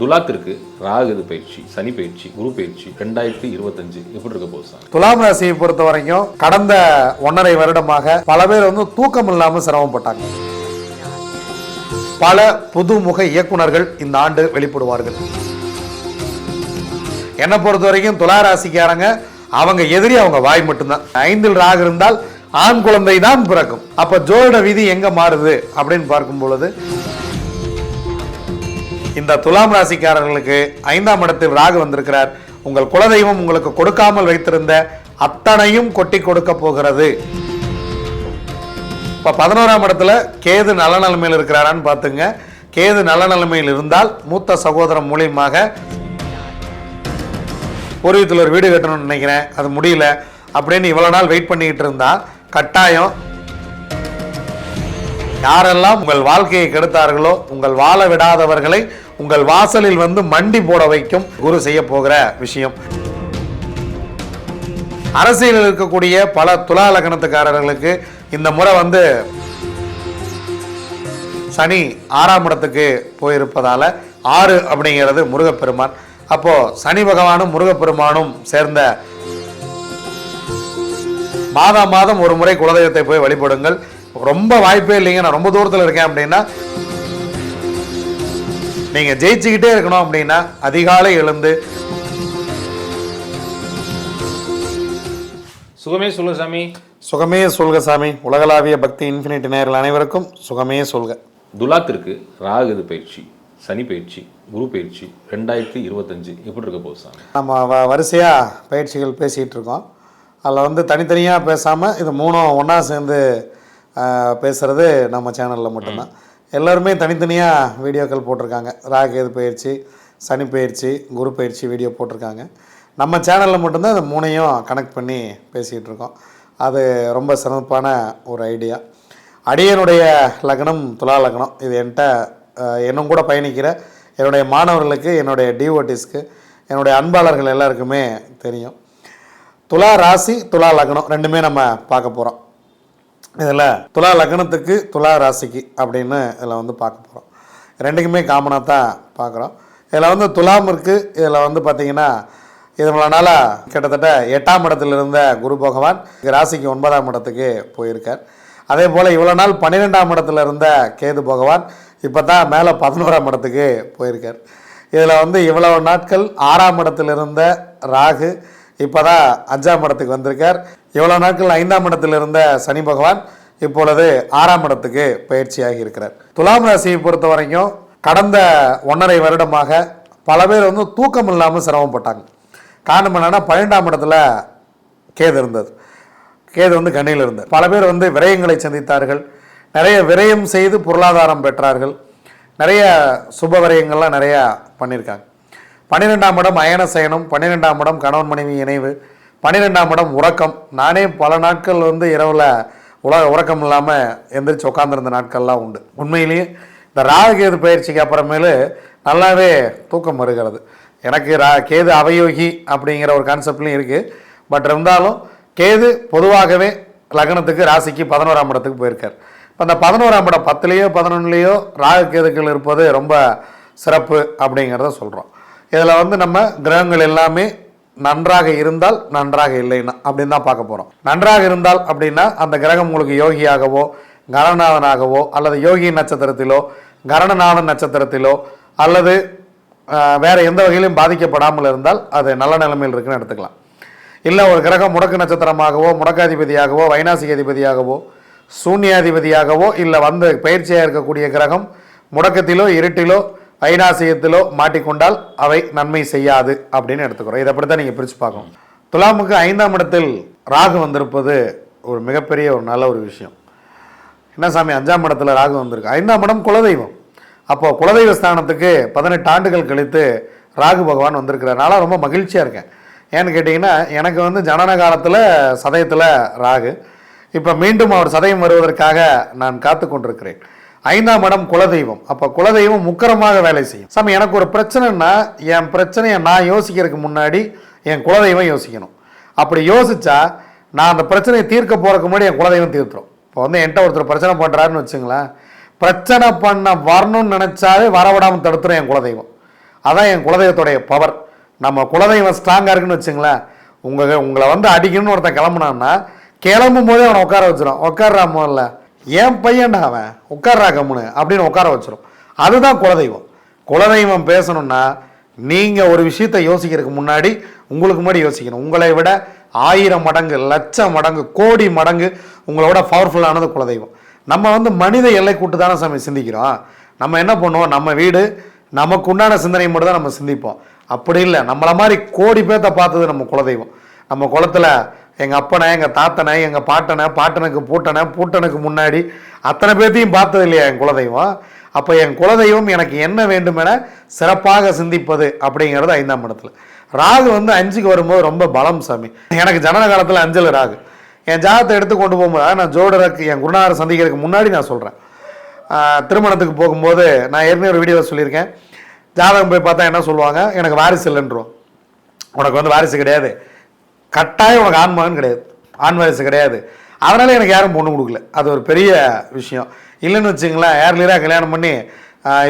துலாத்திற்கு ராகு பயிற்சி சனி பயிற்சி குரு பயிற்சி ரெண்டாயிரத்தி இருபத்தஞ்சு எப்படி இருக்க போகுது சார் துலாம் ராசியை பொறுத்த வரைக்கும் கடந்த ஒன்றரை வருடமாக பல பேர் வந்து தூக்கம் இல்லாமல் சிரமப்பட்டாங்க பல புதுமுக இயக்குனர்கள் இந்த ஆண்டு வெளிப்படுவார்கள். என்னை பொறுத்த வரைக்கும் துலா ராசிக்காரங்க அவங்க எதிரி அவங்க வாய் மட்டும்தான். ஐந்தில் ராகு இருந்தால் ஆண் குழந்தை தான் பிறக்கும். அப்ப ஜோட விதி எங்க மாறுது அப்படின்னு பார்க்கும் பொழுது இந்த துலாம் ராசிக்காரர்களுக்கு ஐந்தாம் இடத்தில் ராகு வந்திருக்கிறார். உங்கள் குலதெய்வம் உங்களுக்கு கொடுக்காமல் வைத்திருந்த அத்தனையும் கொட்டி கொடுக்க போகிறது. இப்போ பதினோராம் இடத்துல கேது நல்ல நிலைமையில் இருக்கிறாரான்னு பார்த்துங்க. கேது நல்ல நிலைமையில் இருந்தால் மூத்த சகோதரன் மூலியமாக பூர்வீகத்தில் ஒரு வீடு கட்டணும்னு நினைக்கிறேன். அது முடியல. அப்படின்னு இவ்வளோ நாள் வெயிட் பண்ணிக்கிட்டு இருந்தா. கட்டாயம் யாரெல்லாம் உங்கள் வாழ்க்கையை கெடுத்தார்களோ உங்கள் வாழ விடாதவர்களை உங்கள் வாசலில் வந்து மண்டி போட வைக்கும் குரு செய்ய போகிற விஷயம். அரசியலில் இருக்கக்கூடிய பல துலா லக்னத்துக்காரர்களுக்கு இந்த முறை வந்து சனி ஆறாம் இடத்துக்கு போயிருப்பதால ஆறு அப்படிங்கிறது முருகப்பெருமான். அப்போ சனி பகவானும் முருகப்பெருமானும் சேர்ந்த மாதம் மாதம் ஒரு முறை குலதெய்வத்தை போய் வழிபடுங்கள். ரொம்ப வாய்ப்பே இல்லைங்க. நான் ரொம்ப தூரத்தில் இருக்கேன் அப்படின்னா நீங்க ஜெயிச்சுக்கிட்டே இருக்கணும் அப்படின்னா அதிகாலை எழுந்து. சுகமே சொல்லு சாமி. சுகமே சொல்க சாமி. உலகளாவிய பக்தி இன்ஃபினிட்டி நேரில் அனைவருக்கும் சுகமே சொல்க. துலாத்திற்கு ராகு பயிற்சி சனி பயிற்சி குரு பயிற்சி ரெண்டாயிரத்தி இருபத்தஞ்சு. எப்படி இருக்க போகுது சாமி? நம்ம வ வரிசையாக பயிற்சிகள் பேசிகிட்டு இருக்கோம். அதில் வந்து தனித்தனியாக பேசாமல் இது மூணும் ஒன்றா சேர்ந்து பேசுகிறது நம்ம சேனலில் மட்டும்தான். எல்லாருமே தனித்தனியாக வீடியோக்கள் போட்டிருக்காங்க. ராகேது பயிற்சி சனி பயிற்சி குரு பயிற்சி வீடியோ போட்டிருக்காங்க. நம்ம சேனலில் மட்டும்தான் இந்த மூணையும் கனெக்ட் பண்ணி பேசிகிட்டு இருக்கோம். அது ரொம்ப சிறப்பான ஒரு ஐடியா அடியனுடைய லக்னம் துலா லக்னம். இது என்கிட்ட என்னும் கூட பயணிக்கிற என்னுடைய மாணவர்களுக்கு என்னுடைய டிஓட்டிஸ்க்கு என்னுடைய அன்பாளர்கள் எல்லாருக்குமே தெரியும். துலா ராசி துலா லக்னம். ரெண்டுமே நம்ம பார்க்க போகிறோம் இதில் துலா லக்னத்துக்கு துலா ராசிக்கு அப்படின்னு இதில் வந்து பார்க்க போகிறோம். ரெண்டுக்குமே காமனாக தான் பார்க்குறோம். இதில் வந்து துலாம் இருக்குது இதில் வந்து பார்த்திங்கன்னா இவ்வளோ நாளாக கிட்டத்தட்ட எட்டாம் இடத்துல இருந்த குரு பகவான் ராசிக்கு ஒன்பதாம் இடத்துக்கு போயிருக்கார். அதே போல் இவ்வளோ நாள் பன்னிரெண்டாம் இடத்துல இருந்த கேது பகவான் இப்போ தான் மேலே பதினோராம் இடத்துக்கு போயிருக்கார். இதில் வந்து இவ்வளவு நாட்கள் ஆறாம் இடத்துல இருந்த ராகு இப்போ தான் அஞ்சாம் இடத்துக்கு வந்திருக்கார். இவ்வளோ நாட்கள் ஐந்தாம் இடத்தில் இருந்த சனி பகவான் இப்பொழுது ஆறாம் இடத்துக்கு பயிற்சியாகி இருக்கிறார். துலாம் ராசியை பொறுத்த வரைக்கும் கடந்த ஒன்றரை வருடமாக பல பேர் வந்து தூக்கம் இல்லாமல் சிரமப்பட்டாங்க காரணம் என்னன்னா பன்னெண்டாம் இடத்துல கேது இருந்தது. கேது வந்து கண்ணியில் இருந்தது. பல பேர் வந்து விரயங்களை சந்தித்தார்கள். நிறைய விரயம் செய்து பொருளாதாரம் பெற்றார்கள். நிறைய சுப விரயங்கள்லாம் நிறையா பண்ணியிருக்காங்க. பன்னிரெண்டாம் இடம் அயன சயனம் பன்னிரெண்டாம் இடம் கணவன் மனைவி இணைவு பன்னிரெண்டாம் இடம் உறக்கம். நானே பல நாட்கள் வந்து இரவில் உலக உறக்கம் இல்லாமல் எந்திரிச்சு உட்காந்துருந்த நாட்கள்லாம் உண்டு. உண்மையிலேயே இந்த ராகுகேது பயிற்சிக்கு அப்புறமேலு நல்லாவே தூக்கம் வருகிறது. எனக்கு ரா கேது அவயோகி அப்படிங்கிற ஒரு கான்செப்ட்லையும் இருக்குது பட் இருந்தாலும் கேது பொதுவாகவே லக்னத்துக்கு ராசிக்கு பதினோராம் இடத்துக்கு போயிருக்கார். இப்போ அந்த பதினோராம் இடம் பத்துலேயோ பதினொன்றுலேயோ ராகு கேதுக்கள் இருப்பது ரொம்ப சிறப்பு அப்படிங்கிறத சொல்கிறோம் இதில் வந்து நம்ம கிரகங்கள் எல்லாமே நன்றாக இருந்தால் நன்றாக இல்லைன்னா அப்படின்னு தான் பார்க்க போகிறோம் நன்றாக இருந்தால் அப்படின்னா அந்த கிரகம் உங்களுக்கு யோகியாகவோ கரணநாதனாகவோ அல்லது யோகி நட்சத்திரத்திலோ கரணநாதன் நட்சத்திரத்திலோ அல்லது வேறு எந்த வகையிலும் பாதிக்கப்படாமல் இருந்தால் அது நல்ல நிலைமையில் இருக்குன்னு எடுத்துக்கலாம். இல்லை ஒரு கிரகம் முடக்கு நட்சத்திரமாகவோ முடக்காதிபதியாகவோ வைனாசிக அதிபதியாகவோ சூன்யாதிபதியாகவோ இல்லை வந்து பயிற்சியாக இருக்கக்கூடிய கிரகம் முடக்கத்திலோ இருட்டிலோ ஐநாசியத்திலோ மாட்டிக்கொண்டால் அவை நன்மை செய்யாது அப்படின்னு எடுத்துக்கிறோம். இதை அப்படி தான் நீங்கள் பிரித்து பார்க்கணும். துலாமுக்கு ஐந்தாம் இடத்தில் ராகு வந்திருப்பது ஒரு மிகப்பெரிய ஒரு நல்ல ஒரு விஷயம். என்ன சாமி அஞ்சாம் இடத்துல ராகு வந்திருக்கு. ஐந்தாம் இடம் குலதெய்வம். அப்போது குலதெய்வ ஸ்தானத்துக்கு பதினெட்டு ஆண்டுகள் கழித்து ராகு பகவான் வந்திருக்கிறனால ரொம்ப மகிழ்ச்சியாக இருக்கேன். ஏன்னு கேட்டிங்கன்னா எனக்கு வந்து ஜனன காலத்தில் சதயத்தில் ராகு. இப்போ மீண்டும் அவர் சதயம் வருவதற்காக நான் காத்து கொண்டிருக்கிறேன் ஐந்தாம் இடம் குலதெய்வம். அப்போ குலதெய்வம் முக்கரமாக வேலை செய்யும். சாமி எனக்கு ஒரு பிரச்சனைன்னா என் பிரச்சனையை நான் யோசிக்கிறதுக்கு முன்னாடி என் குலதெய்வம் யோசிக்கணும். அப்படி யோசிச்சா நான் அந்த பிரச்சனையை தீர்க்க போறதுக்கு முன்னாடி என் குலதெய்வம் தீர்த்துரும். இப்போ வந்து என்கிட்ட ஒருத்தர் பிரச்சனை பண்ணுறாருன்னு வச்சுங்களேன் பிரச்சனை பண்ண வரணும்னு நினச்சாவே வரவிடாமல் தடுத்துரும் என் குலதெய்வம். அதான் என் குலதெய்வத்துடைய பவர் நம்ம குலதெய்வம் ஸ்ட்ராங்காக இருக்குன்னு வச்சுங்களேன் உங்கள் உங்களை வந்து அடிக்கணும்னு ஒருத்தன் கிளம்புனான்னா கிளம்பும் போதே அவனை உட்கார வச்சிடும் உட்கார்றா முதல்ல என் பையன்டா அவன் உட்கார்றா கம்முன்னு அப்படின்னு உட்கார வச்சிடும் அதுதான் குலதெய்வம். குலதெய்வம் பேசணும்னா நீங்கள் ஒரு விஷயத்தை யோசிக்கிறதுக்கு முன்னாடி உங்களுக்கு முன்னாடி யோசிக்கணும். உங்களை விட ஆயிரம் மடங்கு லட்சம் மடங்கு கோடி மடங்கு உங்களோட பவர்ஃபுல்லானது குலதெய்வம். நம்ம வந்து மனித எல்லை கூட்டு தானே சாமி சிந்திக்கிறோம். நம்ம என்ன பண்ணுவோம்? நம்ம வீடு நமக்கு உண்டான சிந்தனை மட்டும் தான் நம்ம சிந்திப்போம். அப்படி இல்லை. நம்மளை மாதிரி கோடி பேர்த்த பார்த்தது நம்ம குலதெய்வம். நம்ம குளத்துல எங்கள் அப்பனை எங்கள் தாத்தனை எங்கள் பாட்டனை பாட்டனுக்கு பூட்டனை பூட்டனுக்கு முன்னாடி அத்தனை பேர்த்தையும் பார்த்தது இல்லையா என் குலதெய்வம்? அப்போ என் குலதெய்வம் எனக்கு என்ன வேண்டுமென சிறப்பாக சிந்திப்பது அப்படிங்கிறது ஐந்தாம் இடத்துல. ராகு வந்து அஞ்சுக்கு வரும்போது ரொம்ப பலம் சாமி. எனக்கு ஜனன காலத்தில் அஞ்சல் ராகு. என் ஜாதத்தை எடுத்து கொண்டு போகும்போது நான் ஜோடருக்கு என் குருநாதரை சந்திக்கிறதுக்கு முன்னாடி நான் சொல்கிறேன் திருமணத்துக்கு போகும்போது நான் ஏற்கனவே ஒரு வீடியோவில் சொல்லியிருக்கேன். ஜாதகம் போய் பார்த்தா என்ன சொல்லுவாங்க? எனக்கு வாரிசு இல்லைன்றோம் உனக்கு வந்து வாரிசு கிடையாது. கட்டாயம் உனக்கு ஆண் மகன் கிடையாது. ஆண் வயசு கிடையாது. அதனால் எனக்கு யாரும் பொண்ணு கொடுக்கல. அது ஒரு பெரிய விஷயம். இல்லைன்னு வச்சுங்களேன் ஏர்லியராக கல்யாணம் பண்ணி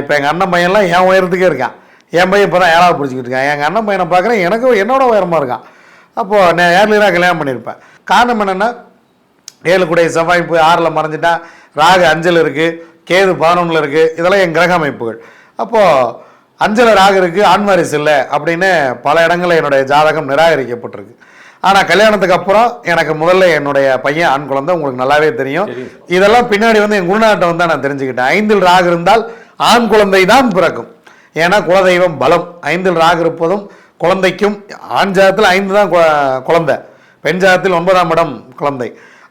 இப்போ எங்கள் அண்ணன் பையன்லாம் என் உயரத்துக்கே இருக்கான். என் பையன் இப்போ தான் ஏழாவது பிடிச்சிக்கிட்டு இருக்கான். எங்கள் அண்ணன் பையனை பார்க்குறேன் எனக்கு என்னோட உயரமாக இருக்கான். அப்போது நான் ஏர்லியராக கல்யாணம் பண்ணியிருப்பேன்? காரணம் என்னென்னா ஏழு குடை செவ்வாய் போய் ஆறில் மறைஞ்சிட்டா ராகு அஞ்சல் இருக்குது கேது பதினொன்றில் இருக்குது இதெல்லாம் என் கிரக அமைப்புகள். அப்போது அஞ்சல ராகு இருக்குது ஆண்வாரிசு இல்லை அப்படின்னு பல இடங்களில் என்னுடைய ஜாதகம் நிராகரிக்கப்பட்டிருக்கு. ஆனால் கல்யாணத்துக்கு அப்புறம் எனக்கு முதல்ல என்னுடைய பையன் ஆண் குழந்தை உங்களுக்கு நல்லாவே தெரியும். இதெல்லாம் பின்னாடி வந்து என் குருநாட்டம் வந்து நான் தெரிஞ்சுக்கிட்டேன். ஐந்தில் ராகு இருந்தால் ஆண் குழந்தை தான் பிறக்கும். ஏன்னா குலதெய்வம் பலம். ஐந்தில் ராகு இருப்பதும் குழந்தைக்கும் ஆண் ஜாதத்தில் ஐந்து தான் குழந்தை. பெண் ஜாதத்தில் ஒன்பதாம் இடம் குழந்தை.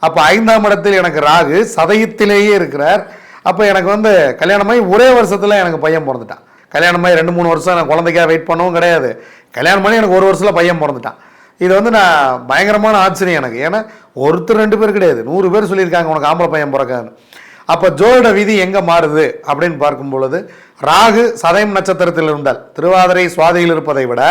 அப்போ ஐந்தாம் இடத்தில் எனக்கு ராகு சதயத்திலேயே இருக்கிறார். அப்போ எனக்கு வந்து கல்யாணமாகி ஒரே வருஷத்தில் எனக்கு பையன் பிறந்துட்டான். கல்யாணமாகி ரெண்டு மூணு வருஷம் நான் குழந்தைக்காக வெயிட் பண்ணவும் கிடையாது. கல்யாணம் பண்ணி எனக்கு ஒரு வருஷத்தில் பையன் பிறந்துட்டான். இது வந்து நான் பயங்கரமான ஆச்சரியம் எனக்கு. ஏன்னா ஒருத்தர் ரெண்டு பேர் கிடையாது. நூறு பேர் சொல்லியிருக்காங்க உனக்கு ஆம்பளை பையன் பிறக்கான்னு அப்போ ஜோட விதி எங்கே மாறுது அப்படின்னு பார்க்கும் பொழுது ராகு சதயம் நட்சத்திரத்தில் இருந்தால் திருவாதிரை சுவாதியில் இருப்பதை விட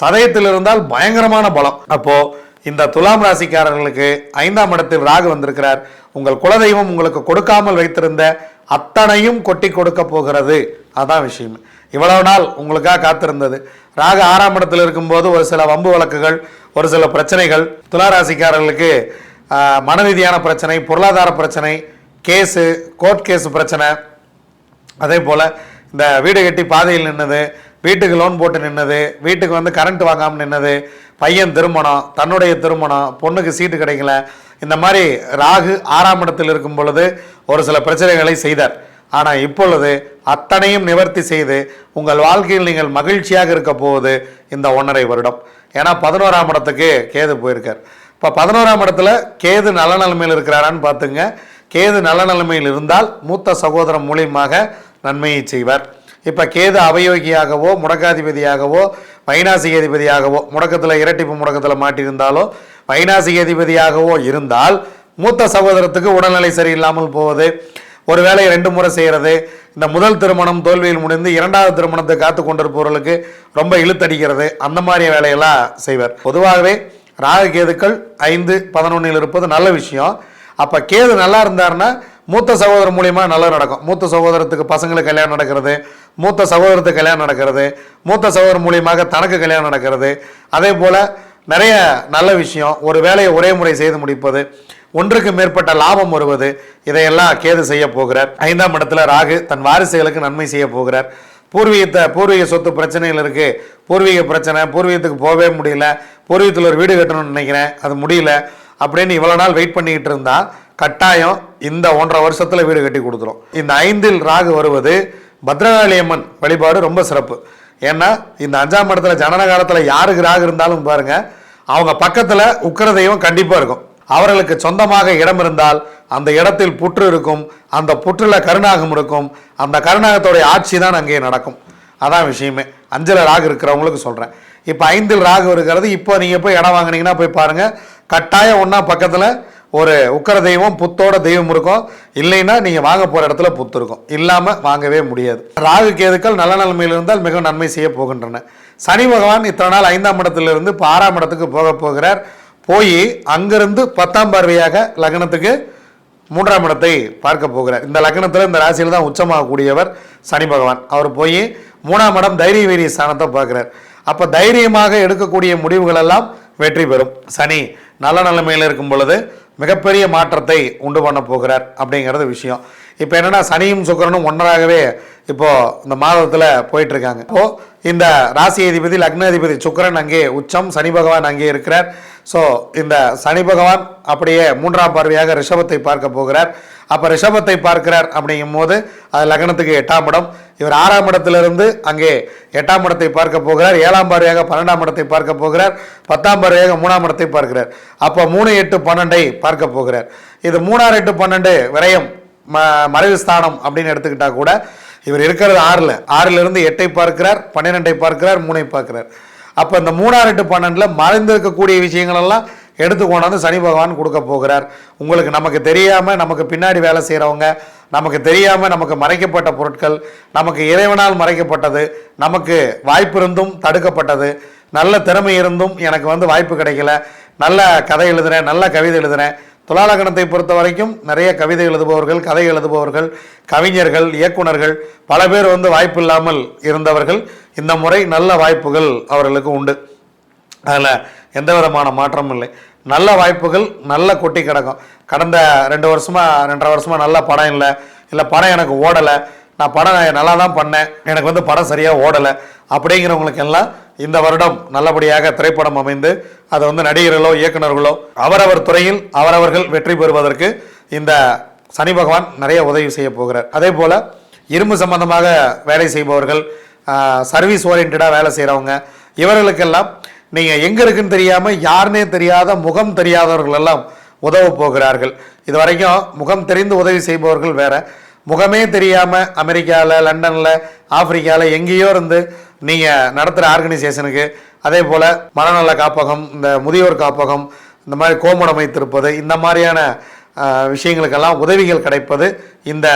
சதயத்தில் இருந்தால் பயங்கரமான பலம். அப்போது இந்த துலாம் ராசிக்காரர்களுக்கு ஐந்தாம் இடத்தில் ராகு வந்திருக்கிறார். உங்கள் குலதெய்வம் உங்களுக்கு கொடுக்காமல் வைத்திருந்த அத்தனையும் கொட்டி கொடுக்க போகிறது. அதான் விஷயம். இவ்வளவு நாள் உங்களுக்காக காத்திருந்தது. ராகு ஆறாம் இடத்தில் இருக்கும்போது ஒரு சில வம்பு வழக்குகள் ஒரு சில பிரச்சனைகள் துலா ராசிக்காரர்களுக்கு பிரச்சனை பொருளாதார பிரச்சனை கேஸு கோர்ட் கேஸு பிரச்சனை. அதே போல் இந்த வீடு கட்டி பாதையில் நின்னது வீட்டுக்கு லோன் போட்டு நின்னது வீட்டுக்கு வந்து கரண்ட் வாங்காமல் நின்னது பையன் திருமணம் தன்னுடைய திருமணம் பொண்ணுக்கு சீட்டு கிடைக்கல. இந்த மாதிரி ராகு ஆறாம் இடத்தில் இருக்கும் பொழுது ஒரு சில பிரச்சனைகளை செய்தார். ஆனால் இப்பொழுது அத்தனையும் நிவர்த்தி செய்து உங்கள் வாழ்க்கையில் நீங்கள் மகிழ்ச்சியாக இருக்க போவது இந்த ஒன்றரை வருடம். ஏன்னா பதினோராம் இடத்துக்கு கேது போயிருக்கார். இப்போ பதினோராம் இடத்துல கேது நல்ல நிலைமையில் இருக்கிறாரான்னு பார்த்துங்க. கேது நல்ல நிலைமையில் இருந்தால் மூத்த சகோதரன் மூலியமாக நன்மையை செய்வார். இப்போ கேது அவயோகியாகவோ முடக்காதிபதியாகவோ வைநாசிக அதிபதியாகவோ முடக்கத்தில் இரட்டிப்பு முடக்கத்தில் மாட்டியிருந்தாலோ வைநாசிக அதிபதியாகவோ இருந்தால் மூத்த சகோதரத்துக்கு உடல்நிலை சரியில்லாமல் போவது ஒரு வேலையை ரெண்டு முறை செய்கிறது இந்த முதல் திருமணம் தோல்வியில் முடிந்து இரண்டாவது திருமணத்தை காத்து கொண்டிருப்பவர்களுக்கு ரொம்ப இழுத்தடிக்கிறது. அந்த மாதிரி வேலையெல்லாம் செய்வார். பொதுவாகவே ராகு கேதுக்கள் ஐந்து பதினொன்றில் இருப்பது நல்ல விஷயம். அப்போ கேது நல்லா இருந்தாருன்னா மூத்த சகோதரர் மூலியமாக நல்லா நடக்கும். மூத்த சகோதரத்துக்கு பசங்களுக்கு கல்யாணம் நடக்கிறது மூத்த சகோதரத்துக்கு கல்யாணம் நடக்கிறது மூத்த சகோதரர் மூலியமாக தனக்கு கல்யாணம் நடக்கிறது. அதே போல் நிறைய நல்ல விஷயம். ஒரு வேலையை ஒரே முறை செய்து முடிப்பது ஒன்றுக்கு மேற்பட்ட லாபம் வருவது இதையெல்லாம் கேது செய்ய போகிறார். ஐந்தாம் இடத்துல ராகு தன் வாரிசுகளுக்கு நன்மை செய்ய போகிறார். பூர்வீகத்தை பூர்வீக சொத்து பிரச்சனைகள் இருக்கு. பூர்வீக பிரச்சனை பூர்வீகத்துக்கு போகவே முடியல. பூர்வீகத்தில் ஒரு வீடு கட்டணும்னு நினைக்கிறேன். அது முடியல. அப்படின்னு இவ்வளோ நாள் வெயிட் பண்ணிக்கிட்டு இருந்தா கட்டாயம் இந்த ஒன்றரை வருஷத்தில் வீடு கட்டி கொடுத்துரும். இந்த ஐந்தில் ராகு வருவது பத்ரகாளி அம்மன் வழிபாடு ரொம்ப சிறப்பு. ஏன்னா இந்த அஞ்சாம் இடத்துல ஜனன காலத்தில் யாருக்கு ராகு இருந்தாலும் பாருங்க அவங்க பக்கத்தில் உக்கிர தெய்வம் கண்டிப்பாக இருக்கும். அவர்களுக்கு சொந்தமாக இடம் இருந்தால் அந்த இடத்தில் புற்று இருக்கும் அந்த புற்றுல கருணாகம் இருக்கும் அந்த கருணாகத்தோடைய ஆட்சி தான் அங்கே நடக்கும். அதான் விஷயமே. அஞ்சில் ராகு இருக்கிறவங்களுக்கு சொல்கிறேன் இப்போ ஐந்தில் ராகு இருக்கிறது இப்போ நீங்கள் போய் இடம் வாங்குனீங்கன்னா போய் பாருங்கள் கட்டாயம் ஒன்றா பக்கத்தில் ஒரு உக்கர தெய்வம் புத்தோட தெய்வம் இருக்கும். இல்லைன்னா நீங்கள் வாங்க போகிற இடத்துல புத்து இருக்கும். இல்லாமல் வாங்கவே முடியாது. ராகு கேதுக்கள் நல்ல நிலைமையில் இருந்தால் மிக நன்மை செய்ய போகின்றன. சனி பகவான் இத்தனை நாள் ஐந்தாம் இடத்திலிருந்து இப்போ ஆறாம் இடத்துக்கு போக போகிறார். போய் அங்கிருந்து பத்தாம் பார்வையாக லக்னத்துக்கு மூன்றாம் இடத்தை பார்க்க போகிறார். இந்த லக்னத்தில் இந்த ராசியில் தான் உச்சமாகக்கூடியவர் சனி பகவான். அவர் போய் மூணாம் இடம் தைரிய வீரிய ஸ்தானத்தை பார்க்குறார். அப்போ தைரியமாக எடுக்கக்கூடிய முடிவுகள் எல்லாம் வெற்றி பெறும். சனி நல்ல நிலைமையில் இருக்கும் பொழுது மிகப்பெரிய மாற்றத்தை உண்டு பண்ண போகிறார் அப்படிங்கிறது விஷயம். இப்போ என்னென்னா சனியும் சுக்கரனும் ஒன்றாகவே இப்போது இந்த மாதத்தில் போயிட்டுருக்காங்க. இப்போது இந்த ராசி அதிபதி லக்ன அதிபதி அங்கே உச்சம் சனி பகவான் அங்கே இருக்கிறார். ஸோ இந்த சனி பகவான் அப்படியே மூன்றாம் பார்வையாக ரிஷபத்தை பார்க்க போகிறார். அப்போ ரிஷபத்தை பார்க்கிறார் அப்படிங்கும் போது அது லக்னத்துக்கு எட்டாம் இடம். இவர் ஆறாம் இடத்திலிருந்து அங்கே எட்டாம் இடத்தை பார்க்க போகிறார். ஏழாம் பார்வையாக பன்னெண்டாம் இடத்தை பார்க்க போகிறார். பத்தாம் பார்வையாக மூணாம் இடத்தை பார்க்கிறார். அப்போ மூணு எட்டு பன்னெண்டை பார்க்க போகிறார். இது மூணாறு எட்டு பன்னெண்டு விரயம் ம மறைவு ஸ்தானம் அப்படின்னு எடுத்துக்கிட்டால் கூட இவர் இருக்கிறது ஆறில். ஆறிலிருந்து எட்டை பார்க்கிறார் பன்னிரெண்டை பார்க்கிறார் மூணை பார்க்கிறார். அப்போ இந்த மூணாறு எட்டு பன்னெண்டில் மறைந்திருக்கக்கூடிய விஷயங்களெல்லாம் எடுத்து கொண்டாந்து சனி பகவான் கொடுக்க போகிறார். உங்களுக்கு நமக்கு தெரியாமல் நமக்கு பின்னாடி வேலை செய்கிறவங்க நமக்கு தெரியாமல் நமக்கு மறைக்கப்பட்ட பொருட்கள் நமக்கு இறைவனால் மறைக்கப்பட்டது நமக்கு வாய்ப்பு இருந்தும் தடுக்கப்பட்டது நல்ல திறமை இருந்தும் எனக்கு வந்து வாய்ப்பு கிடைக்கல நல்ல கதை எழுதுகிறேன் நல்ல கவிதை எழுதுகிறேன் துலாலகணத்தை பொறுத்த வரைக்கும் நிறைய கவிதை எழுதுபவர்கள் கதை எழுதுபவர்கள் கவிஞர்கள் இயக்குனர்கள் பல பேர் வந்து வாய்ப்பு இல்லாமல் இருந்தவர்கள் இந்த முறை நல்ல வாய்ப்புகள் அவர்களுக்கு உண்டு. அதில் எந்த விதமான மாற்றமும் இல்லை. நல்ல வாய்ப்புகள் நல்ல கொட்டி கிடக்கும். கடந்த ரெண்டு வருஷமாக ரெண்டரை வருஷமாக நல்ல படம் இல்லை. இல்லை படம் எனக்கு ஓடலை. நான் படம் நல்லா தான் பண்ணேன். எனக்கு வந்து படம் சரியாக ஓடலை. அப்படிங்கிறவங்களுக்கு எல்லாம் இந்த வருடம் நல்லபடியாக திரைப்படம் அமைந்து அதை வந்து நடிகர்களோ இயக்குனர்களோ அவரவர் துறையில் அவரவர்கள் வெற்றி பெறுவதற்கு இந்த சனி பகவான் நிறைய உதவி செய்ய போகிறார். அதே போல் இரும்பு சம்பந்தமாக வேலை செய்பவர்கள் சர்வீஸ் ஓரியன்டாக வேலை செய்கிறவங்க இவர்களுக்கெல்லாம் நீங்கள் எங்கே இருக்குன்னு தெரியாமல் யாருனே தெரியாத முகம் தெரியாதவர்கள் எல்லாம் உதவ போகிறார்கள். இது வரைக்கும் முகம் தெரிந்து உதவி செய்பவர்கள் வேற. முகமே தெரியாமல் அமெரிக்காவில் லண்டனில் ஆப்பிரிக்காவில் எங்கேயோ இருந்து நீங்கள் நடத்துகிற ஆர்கனைசேஷனுக்கு அதே போல் மனநல காப்பகம் இந்த முதியோர் காப்பகம் இந்த மாதிரி கோமடம் வைத்திருப்பது இந்த மாதிரியான விஷயங்களுக்கெல்லாம் உதவிகள் கிடைப்பது இந்த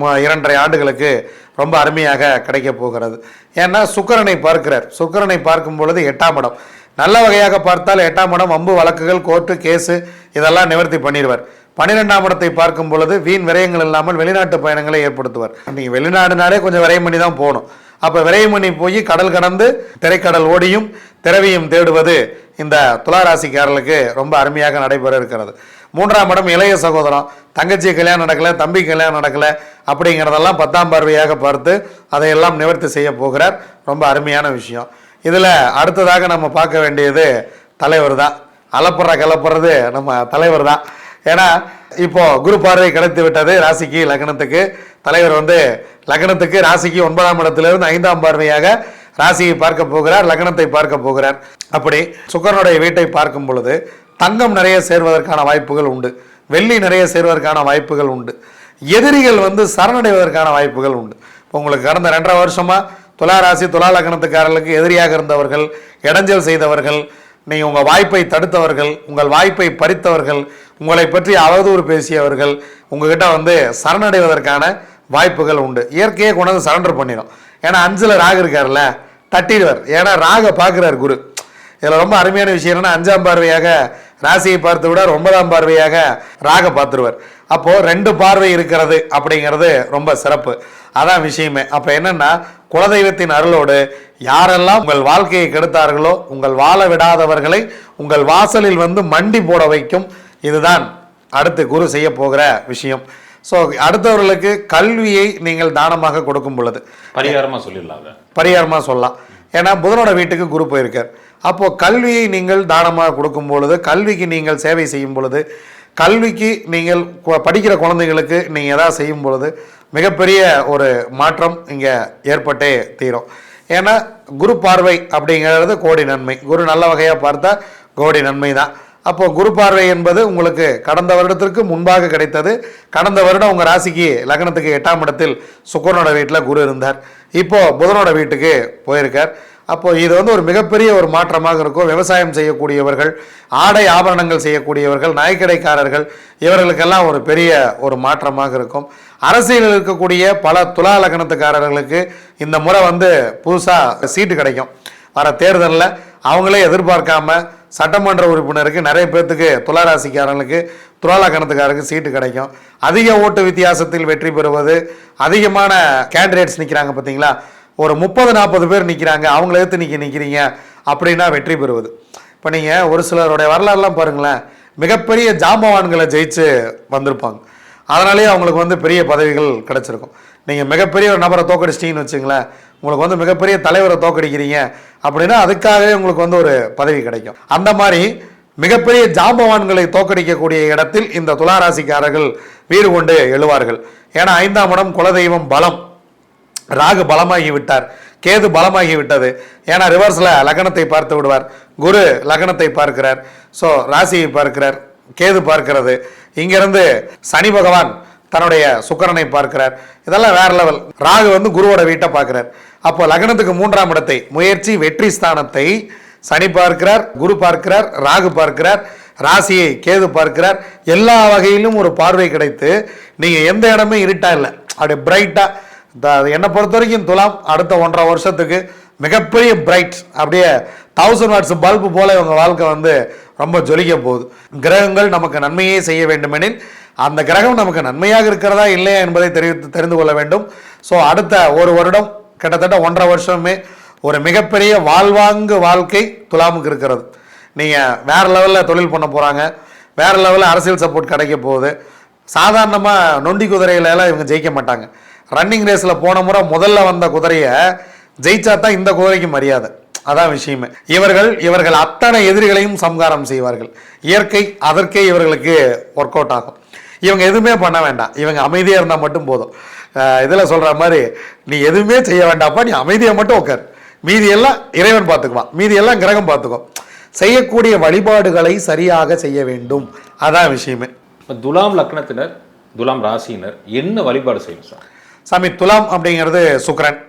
ம- இரண்டரை ஆண்டுகளுக்கு ரொம்ப அருமையாக கிடைக்க போகிறது. ஏன்னா சுக்கரனை பார்க்கிறார். சுக்கரனை பார்க்கும் பொழுது எட்டாம் இடம். நல்ல வகையாக பார்த்தால் எட்டாம் இடம் அம்பு வழக்குகள் கோர்ட்டு கேஸு இதெல்லாம் நிவர்த்தி பண்ணிடுவார். பன்னிரெண்டாம் இடத்தை பார்க்கும் பொழுது வீண் விரயங்கள் இல்லாமல் வெளிநாட்டு பயணங்களை ஏற்படுத்துவார். நீங்கள் வெளிநாடுனாலே கொஞ்சம் விரயம் பண்ணி தான் போகணும். அப்போ விரயம் போய் கடல் கடந்து திரைக்கடல் ஓடியும் திரவியும் தேடுவது இந்த துளாராசிக்காரர்களுக்கு ரொம்ப அருமையாக நடைபெற இருக்கிறது. மூன்றாம் இடம் இளைய சகோதரம் தங்கச்சி கல்யாணம் நடக்கலை தம்பி கல்யாணம் நடக்கல அப்படிங்கிறதெல்லாம் பத்தாம் பார்வையாக பார்த்து அதையெல்லாம் நிவர்த்தி செய்ய போகிறார். ரொம்ப அருமையான விஷயம். இதில் அடுத்ததாக நம்ம பார்க்க வேண்டியது தலைவர் தான். அலப்புற கலப்புறது நம்ம தலைவர் தான். ஏன்னா இப்போ குரு பார்வை கிடைத்து விட்டது ராசிக்கு லக்னத்துக்கு. தலைவர் வந்து லக்னத்துக்கு ராசிக்கு ஒன்பதாம் இடத்திலிருந்து ஐந்தாம் பார்வையாக ராசியை பார்க்க போகிறார் லக்னத்தை பார்க்க போகிறார். அப்படி சுக்கரனுடைய வீட்டை பார்க்கும் பொழுது தங்கம் நிறைய சேர்வதற்கான வாய்ப்புகள் உண்டு. வெள்ளி நிறைய சேர்வதற்கான வாய்ப்புகள் உண்டு. எதிரிகள் வந்து சரணடைவதற்கான வாய்ப்புகள் உண்டு. இப்போ உங்களுக்கு கடந்த ரெண்டரை வருஷமாக துலா ராசி துலா லக்னத்துக்காரர்களுக்கு எதிரியாக இருந்தவர்கள் இடைஞ்சல் செய்தவர்கள் நீங்கள் உங்கள் வாய்ப்பை தடுத்தவர்கள் உங்கள் வாய்ப்பை பறித்தவர்கள் உங்களை பற்றி அவதூறு பேசியவர்கள் உங்ககிட்ட வந்து சரணடைவதற்கான வாய்ப்புகள் உண்டு. இயற்கையை கொண்டாந்து சரண்டர் பண்ணிடும் ஏன்னா அஞ்சில் ராகு இருக்கார்ல தட்டிடுவார். ஏன்னா ராக பார்க்குறார் குரு. இதில் ரொம்ப அருமையான விஷயம் என்னன்னா அஞ்சாம் பார்வையாக ராசியை பார்த்து விட ஒன்பதாம் பார்வையாக ராக பார்த்துருவார். அப்போது ரெண்டு பார்வை இருக்கிறது அப்படிங்கிறது ரொம்ப சிறப்பு. அதான் விஷயமே. அப்போ என்னென்னா குலதெய்வத்தின் அருளோடு யாரெல்லாம் உங்கள் வாழ்க்கையை கெடுத்தார்களோ உங்கள் வாழ விடாதவர்களை உங்கள் வாசலில் வந்து மண்டி போட வைக்கும். இதுதான் அடுத்து குரு செய்ய போகிற விஷயம். ஸோ அடுத்தவர்களுக்கு கல்வியை நீங்கள் தானமாக கொடுக்கும் பொழுது. பரிகாரமாக சொல்லிடலாம் பரிகாரமாக சொல்லலாம். ஏன்னா புதனோட வீட்டுக்கு குரு போயிருக்கார். அப்போது கல்வியை நீங்கள் தானமாக கொடுக்கும் பொழுது கல்விக்கு நீங்கள் சேவை செய்யும் பொழுது கல்விக்கு நீங்கள் படிக்கிற குழந்தைகளுக்கு நீங்கள் எதாவது செய்யும் பொழுது மிகப்பெரிய ஒரு மாற்றம் இங்கே ஏற்பட்டே தீரும். ஏன்னா குரு பார்வை அப்படிங்கிறது கோடி நன்மை. குரு நல்ல வகையாக பார்த்தா கோடி நன்மை தான். அப்போ குரு பார்வை என்பது உங்களுக்கு கடந்த வருடத்திற்கு முன்பாக கிடைத்தது. கடந்த வருடம் உங்கள் ராசிக்கு லக்னத்துக்கு எட்டாம் இடத்தில் சுக்கரனோட வீட்டில் குரு இருந்தார். இப்போ புதனோட வீட்டுக்கு போயிருக்கார். அப்போ இது வந்து ஒரு மிகப்பெரிய ஒரு மாற்றமாக இருக்கும். விவசாயம் செய்யக்கூடியவர்கள் ஆடை ஆபரணங்கள் செய்யக்கூடியவர்கள் நாய்க்கடைக்காரர்கள் இவர்களுக்கெல்லாம் ஒரு பெரிய ஒரு மாற்றமாக இருக்கும். அரசியலில் இருக்கக்கூடிய பல துலா லக்னத்துக்காரர்களுக்கு இந்த முறை வந்து புதுசாக சீட்டு கிடைக்கும். வர தேர்தலில் அவங்களே எதிர்பார்க்காம சட்டமன்ற உறுப்பினருக்கு நிறைய பேர்த்துக்கு துளாராசிக்காரங்களுக்கு துளாலக்கணத்துக்காரருக்கு சீட்டு கிடைக்கும். அதிக ஓட்டு வித்தியாசத்தில் வெற்றி பெறுவது அதிகமான கேண்டிடேட்ஸ் நிற்கிறாங்க பார்த்தீங்களா? ஒரு முப்பது நாற்பது பேர் நிற்கிறாங்க அவங்கள எடுத்து நீங்கள் நிற்கிறீங்க அப்படின்னா வெற்றி பெறுவது. இப்போ நீங்கள் ஒரு சிலருடைய வரலாறுலாம் பாருங்களேன். மிகப்பெரிய ஜாம்பவான்களை ஜெயிச்சு வந்திருப்பாங்க. அதனாலேயே அவங்களுக்கு வந்து பெரிய பதவிகள் கிடச்சிருக்கும். நீங்கள் மிகப்பெரிய ஒரு நபரை தோக்கடிச்சிட்டிங்கன்னு வச்சுங்களேன் உங்களுக்கு வந்து மிகப்பெரிய தலைவரை தோக்கடிக்கிறீங்க அப்படின்னா அதுக்காகவே உங்களுக்கு வந்து ஒரு பதவி கிடைக்கும். அந்த மாதிரி மிகப்பெரிய ஜாம்பவான்களை தோக்கடிக்கக்கூடிய இடத்தில் இந்த துளாராசிக்காரர்கள் வீடு கொண்டு எழுவார்கள். ஏன்னா ஐந்தாம் இடம் குலதெய்வம் பலம். ராகு பலமாகி விட்டார். கேது பலமாகி விட்டது. ஏன்னா ரிவர்ஸில் லக்னத்தை பார்த்து விடுவார். குரு லக்னத்தை பார்க்கிறார். ஸோ ராசியை பார்க்கிறார். கேது பார்க்கிறது. இங்கிருந்து சனி பகவான் தன்னுடைய சுக்கரனை பார்க்கிறார். இதெல்லாம் வேற லெவல் ராகு வந்து குருவோட வீட்டை பார்க்கிறார். அப்போ லக்னத்துக்கு மூன்றாம் இடத்தை முயற்சி வெற்றி ஸ்தானத்தை சனி பார்க்கிறார் குரு பார்க்கிறார் ராகு பார்க்கிறார் ராசியை கேது பார்க்கிறார். எல்லா வகையிலும் ஒரு பார்வை கிடைத்து நீங்கள் எந்த இடமே இருட்டா இல்லை. அப்படியே பிரைட்டாக என்னை பொறுத்த வரைக்கும் துலாம் அடுத்த ஒன்றரை வருஷத்துக்கு மிகப்பெரிய பிரைட் அப்படியே தௌசண்ட் வாட்ஸ் பல்பு போல இவங்க வாழ்க்கை வந்து ரொம்ப ஜொலிக்க போகுது. கிரகங்கள் நமக்கு நன்மையே செய்ய வேண்டுமெனில் அந்த கிரகம் நமக்கு நன்மையாக இருக்கிறதா இல்லையா என்பதை தெரிவித்து தெரிந்து கொள்ள வேண்டும். ஸோ அடுத்த ஒரு வருடம் கிட்டத்தட்ட ஒன்றரை வருஷமே ஒரு மிகப்பெரிய வாழ்வாங்கு வாழ்க்கை துலாமுக்கு இருக்கிறது. நீங்கள் வேற லெவலில் தொழில் பண்ண போகிறாங்க வேற லெவலில் அரசியல் சப்போர்ட் கிடைக்க போகுது. சாதாரணமாக நொண்டி குதிரையிலெல்லாம் இவங்க ஜெயிக்க மாட்டாங்க. ரன்னிங் ரேஸில் போன முறை முதல்ல வந்த குதிரையை ஜெயிச்சா தான் இந்த குதிரைக்கு மரியாதை. அதான் விஷயமே. இவர்கள் இவர்கள் அத்தனை எதிரிகளையும் சம்காரம் செய்வார்கள். இயற்கை அதற்கே இவர்களுக்கு ஒர்க் அவுட் ஆகும். இவங்க எதுவுமே பண்ண வேண்டாம். இவங்க அமைதியாக இருந்தால் மட்டும் போதும். இதில் சொல்கிற மாதிரி நீ எதுவுமே செய்ய வேண்டாம்ப்பா நீ அமைதியாக மட்டும் உட்கார் மீதி எல்லாம் இறைவன் பார்த்துக்குவான். மீதி எல்லாம் கிரகம் பார்த்துக்கும். செய்யக்கூடிய வழிபாடுகளை சரியாக செய்ய வேண்டும். அதான் விஷயமே. இப்போ துலாம் லக்னத்தினர் துலாம் ராசியினர் என்ன வழிபாடு செய்யணும் சார்? சாமி துலாம் அப்படிங்கிறது சுக்கிரன்.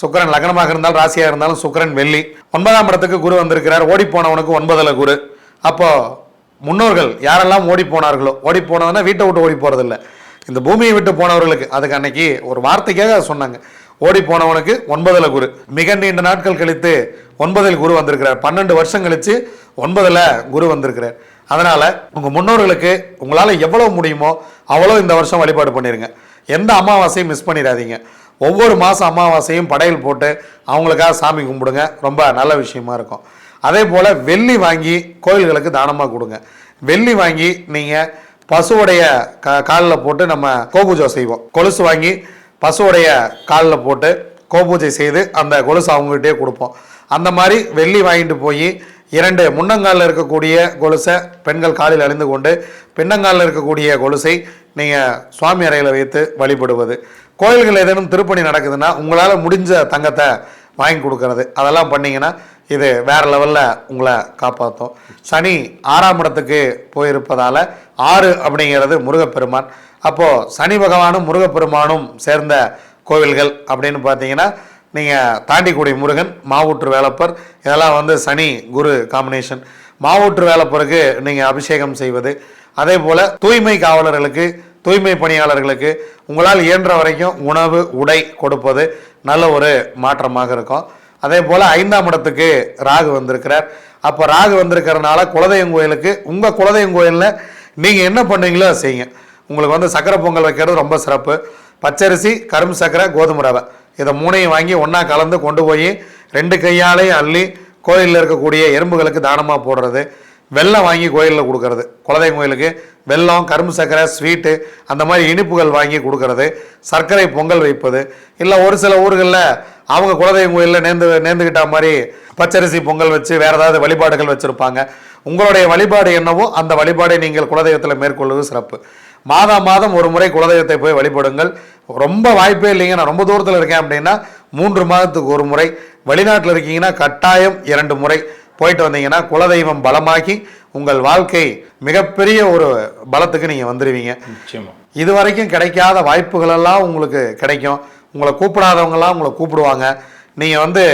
சுக்கரன் லக்னமாக இருந்தாலும் ராசியாக இருந்தாலும் சுக்கிரன் வெள்ளி. ஒன்பதாம் இடத்துக்கு குரு வந்திருக்கிறார். ஓடி போனவனுக்கு ஒன்பதில் குரு. அப்போ முன்னோர்கள் யாரெல்லாம் ஓடி போனார்களோ ஓடி போனதுன்னா வீட்டை விட்டு ஓடி போகிறதில்ல இந்த பூமியை விட்டு போனவர்களுக்கு அதுக்கு அன்னைக்கு ஒரு வார்த்தைக்காக சொன்னாங்க. ஓடி போனவனுக்கு ஒன்பதில் குரு. மிக நீண்ட நாட்கள் கழித்து ஒன்பதில் குரு வந்திருக்கிறார். பன்னெண்டு வருஷம் கழித்து ஒன்பதில் குரு வந்திருக்கிறார். அதனால் உங்கள் முன்னோர்களுக்கு உங்களால் எவ்வளோ முடியுமோ அவ்வளோ இந்த வருஷம் வழிபாடு பண்ணிடுங்க எந்த அமாவாசையும் மிஸ் பண்ணிடாதீங்க. ஒவ்வொரு மாதம் அமாவாசையும் படையல் போட்டு அவங்களுக்காக சாமி கும்பிடுங்க. ரொம்ப நல்ல விஷயமா இருக்கும். அதே போல் வெள்ளி வாங்கி கோயில்களுக்கு தானமாக கொடுங்க. வெள்ளி வாங்கி நீங்கள் பசுவுடைய க காலில் போட்டு நம்ம கோபூஜை செய்வோம். கொலுசு வாங்கி பசுவுடைய காலில் போட்டு கோபூஜை செய்து அந்த கொலுசு அவங்ககிட்டயே கொடுப்போம். அந்த மாதிரி வெள்ளி வாங்கிட்டு போய் இரண்டு முன்னங்காலில் இருக்கக்கூடிய கொலுசை பெண்கள் காலில் அணிந்து கொண்டு பின்னங்காலில் இருக்கக்கூடிய கொலுசை நீங்கள் சுவாமி அறையில் வைத்து வழிபடுவது. கோயில்கள் ஏதேனும் திருப்பணி நடக்குதுன்னா உங்களால் முடிஞ்ச தங்கத்தை வாங்கி கொடுக்கறது. அதெல்லாம் பண்ணிங்கன்னா இது வேற லெவலில் உங்களை காப்பாற்றும் சனி ஆறாம் இடத்துக்கு போயிருப்பதால் ஆறு அப்படிங்கிறது முருகப்பெருமான். அப்போது சனி பகவானும் முருகப்பெருமானும் சேர்ந்த கோவில்கள் அப்படின்னு பார்த்தீங்கன்னா நீங்கள் தாண்டிக்குடி முருகன் மாவூற்று வேலப்பர் இதெல்லாம் வந்து சனி குரு காம்பினேஷன் மாவூற்று வேலப்பருக்கு நீங்கள் அபிஷேகம் செய்வது. அதே போல் தூய்மை காவலர்களுக்கு தூய்மை பணியாளர்களுக்கு உங்களால் இயன்ற வரைக்கும் உணவு உடை கொடுப்பது நல்ல ஒரு மாற்றமாக இருக்கும். அதே போல் ஐந்தாம் இடத்துக்கு ராகு வந்திருக்கிறார். அப்போ ராகு வந்திருக்கிறனால குலதெய்வம் கோயிலுக்கு உங்கள் குலதெய்வம் கோயிலில் நீங்கள் என்ன பண்ணுவீங்களோ செய்யுங்க. உங்களுக்கு வந்து சக்கரை பொங்கல் வைக்கிறது ரொம்ப சிறப்பு. பச்சரிசி கரும்பு சக்கரை கோதுமை ரவை. இதை மூணையும் வாங்கி ஒன்றா கலந்து கொண்டு போய் ரெண்டு கையாலே அள்ளி கோயிலில் இருக்கக்கூடிய எறும்புகளுக்கு தானமாக போடுறது. வெள்ளம் வாங்கி கோயிலில் கொடுக்கறது. குலதெய்வம் கோயிலுக்கு வெல்லம் கரும்பு சர்க்கரை ஸ்வீட்டு அந்த மாதிரி இனிப்புகள் வாங்கி கொடுக்கறது. சர்க்கரை பொங்கல் வைப்பது. இல்லை ஒரு சில ஊர்களில் அவங்க குலதெய்வம் கோயிலில் நேர்ந்து நேர்ந்துக்கிட்ட மாதிரி பச்சரிசி பொங்கல் வச்சு வேறு ஏதாவது வழிபாடுகள் வச்சுருப்பாங்க. உங்களுடைய வழிபாடு என்னவோ அந்த வழிபாடை நீங்கள் குலதெய்வத்தில் மேற்கொள்வது சிறப்பு. மாதம் மாதம் ஒரு முறை குலதெய்வத்தை போய் வழிபடுங்கள். ரொம்ப வாய்ப்பே இல்லைங்க. நான் ரொம்ப தூரத்தில் இருக்கேன் அப்படின்னா மூன்று மாதத்துக்கு ஒரு முறை. வெளிநாட்டில் இருக்கீங்கன்னா கட்டாயம் இரண்டு முறை போயிட்டு வந்தீங்கன்னா குலதெய்வம் பலமாக்கி உங்கள் வாழ்க்கை மிகப்பெரிய ஒரு பலத்துக்கு நீங்கள் வந்துடுவீங்க இது வரைக்கும் கிடைக்காத வாய்ப்புகளெல்லாம் உங்களுக்கு கிடைக்கும். உங்களை கூப்பிடாதவங்கெல்லாம் உங்களை கூப்பிடுவாங்க. நீங்கள் வந்து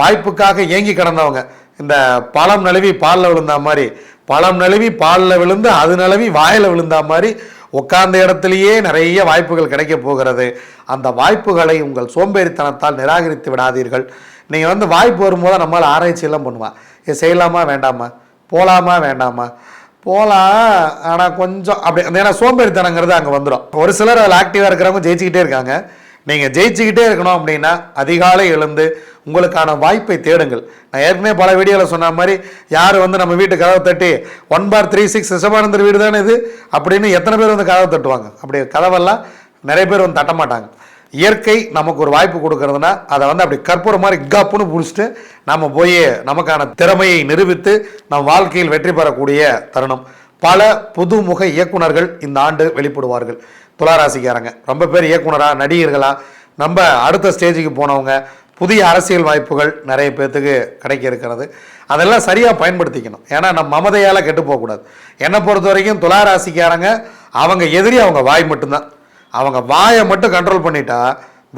வாய்ப்புக்காக ஏங்கி கிடந்தவங்க இந்த பழம் நழுவி பாலில் விழுந்தா மாதிரி பழம் நழுவி பாலில் விழுந்து அது நழுவி வாயில் விழுந்தா மாதிரி உட்கார்ந்த இடத்துலையே நிறைய வாய்ப்புகள் கிடைக்க போகிறது. அந்த வாய்ப்புகளை உங்கள் சோம்பேறித்தனத்தால் நிராகரித்து விடாதீர்கள். நீங்கள் வந்து வாய்ப்பு வரும்போது நம்மளால் ஆராய்ச்சியெல்லாம் பண்ணுவான் இது செய்யலாமா வேண்டாமா? போகலாமா வேண்டாமா? போகலாம் ஆனால் கொஞ்சம் அப்படி ஏன்னா சோம்பேறித்தனங்கிறது அங்கே வந்துடும் ஒரு சிலர் அதில் ஆக்டிவாக இருக்கிறவங்க ஜெயிச்சுக்கிட்டே இருக்காங்க. நீங்கள் ஜெயிச்சுக்கிட்டே இருக்கணும் அப்படின்னா அதிகாலை எழுந்து உங்களுக்கான வாய்ப்பை தேடுங்கள். நான் ஏற்கனவே பல வீடியோவில் சொன்ன மாதிரி யார் வந்து நம்ம வீட்டு கதவை தட்டி one four three six Rishabanandar வீடு தானே இது? அப்படின்னு எத்தனை பேர் வந்து கதவை தட்டுவாங்க? அப்படி கதவெல்லாம் நிறைய பேர் வந்து தட்ட மாட்டாங்க. இயற்கை நமக்கு ஒரு வாய்ப்பு கொடுக்கறதுனா அதை வந்து அப்படி கற்பூர மாதிரி கப்புன்னு பிடிச்சிட்டு நம்ம போய் நமக்கான திறமையை நிரூபித்து நம் வாழ்க்கையில் வெற்றி பெறக்கூடிய தருணம். பல புதுமுக இயக்குனர்கள் இந்த ஆண்டு வெளிப்படுவார்கள். துளாராசிக்காரங்க. ரொம்ப பேர் இயக்குனராக நடிகர்களாக நம்ம அடுத்த ஸ்டேஜுக்கு போனவங்க புதிய அரசியல் வாய்ப்புகள் நிறைய பேர்த்துக்கு கிடைக்க இருக்கிறது. அதெல்லாம் சரியாக பயன்படுத்திக்கணும். ஏன்னா நம்ம மமதையால் கெட்டு போகக்கூடாது. என்னை பொறுத்த வரைக்கும் துளாராசிக்காரங்க அவங்க எதிரி அவங்க வாய் மட்டும்தான். அவங்க வாயை மட்டும் கண்ட்ரோல் பண்ணிட்டா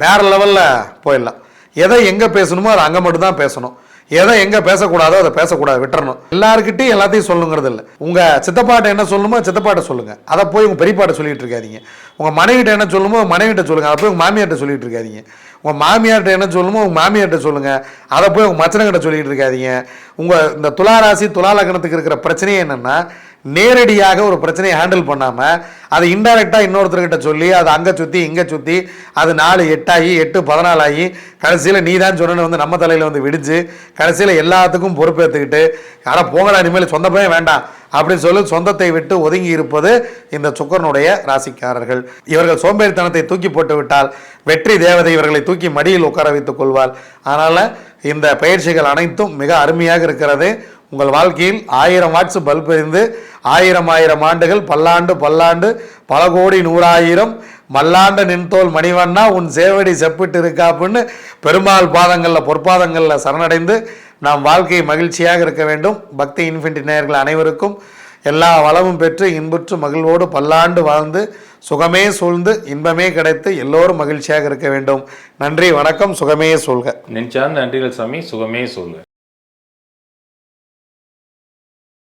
வேறு லெவலில் போயிடலாம். எதை எங்கே பேசணுமோ அதை அங்கே மட்டும்தான் பேசணும். எதை எங்கே பேசக்கூடாதோ அதை பேசக்கூடாது விட்டுறணும். எல்லாருக்கிட்டையும் எல்லாத்தையும் சொல்லணுங்கிறது இல்லை உங்கள் சித்தப்பாட்ட என்ன சொல்லணுமோ சித்தப்பாட்ட சொல்லுங்கள் அதை போய் உங்கள் பெரியப்பாட்ட சொல்லிட்டு இருக்காதீங்க. உங்கள் மனைவிட்ட என்ன சொல்லணுமோ மனைவிட்ட சொல்லுங்கள் அதை போய் உங்கள் மாமியார்ட்ட சொல்லிட்டு இருக்காதீங்க. உங்கள் மாமியார்கிட்ட என்ன சொல்லணுமோ உங்கள் மாமியார்கிட்ட சொல்லுங்கள் அதை போய் உங்கள் மச்சனங்கிட்ட சொல்லிட்டு இருக்காதீங்க. உங்கள் இந்த துளாராசி துலாலக்கணத்துக்கு இருக்கிற பிரச்சனையே என்னென்னா நேரடியாக ஒரு பிரச்சனையை ஹேண்டில் பண்ணாமல் அதை இன்டைரக்டாக இன்னொருத்தர்கிட்ட சொல்லி அதை அங்கே சுற்றி இங்கே சுற்றி அது நாலு எட்டாகி எட்டு பதினாலாகி கடைசியில் நீ தான் சொன்னு வந்து நம்ம தலையில் வந்து விடிஞ்சு கடைசியில் எல்லாத்துக்கும் பொறுப்பேற்றுக்கிட்டு ஆனால் போங்கடா இனிமேல் சொந்த பையன் வேண்டாம் அப்படின்னு சொல்லி சொந்தத்தை விட்டு ஒதுங்கி இருப்பது இந்த சுக்கரனுடைய ராசிக்காரர்கள். இவர்கள் சோம்பேறித்தனத்தை தூக்கி போட்டு விட்டால் வெற்றி தேவதை இவர்களை தூக்கி மடியில் உட்கார வைத்துக் கொள்வார் அதனால் இந்த பயிற்சிகள் அனைத்தும் மிக அருமையாக இருக்கிறது. உங்கள் வாழ்க்கையில் ஆயிரம் வாட்ஸ் பல்ப் எரிந்து ஆயிரம் ஆயிரம் ஆண்டுகள் பல்லாண்டு பல்லாண்டு பல கோடி நூறாயிரம் மல்லாண்ட நின்தோல் மணிவண்ணா உன் சேவடி செப்பிட்டு இருக்காப்புன்னு பெருமாள் பாதங்களில் பொற்பாதங்களில் சரணடைந்து நாம் வாழ்க்கை மகிழ்ச்சியாக இருக்க வேண்டும். பக்தி இன்ஃபினிட்டி நேயர்கள் அனைவருக்கும் எல்லா வளமும் பெற்று இன்புற்று மகிழ்வோடு பல்லாண்டு வாழ்ந்து சுகமே சூழ்ந்து இன்பமே கிடைத்து எல்லோரும் மகிழ்ச்சியாக இருக்க வேண்டும். நன்றி வணக்கம் சுகமே சூழ்க. நெஞ்சார் நன்றிகள் சாமி சுகமே சூழ்க.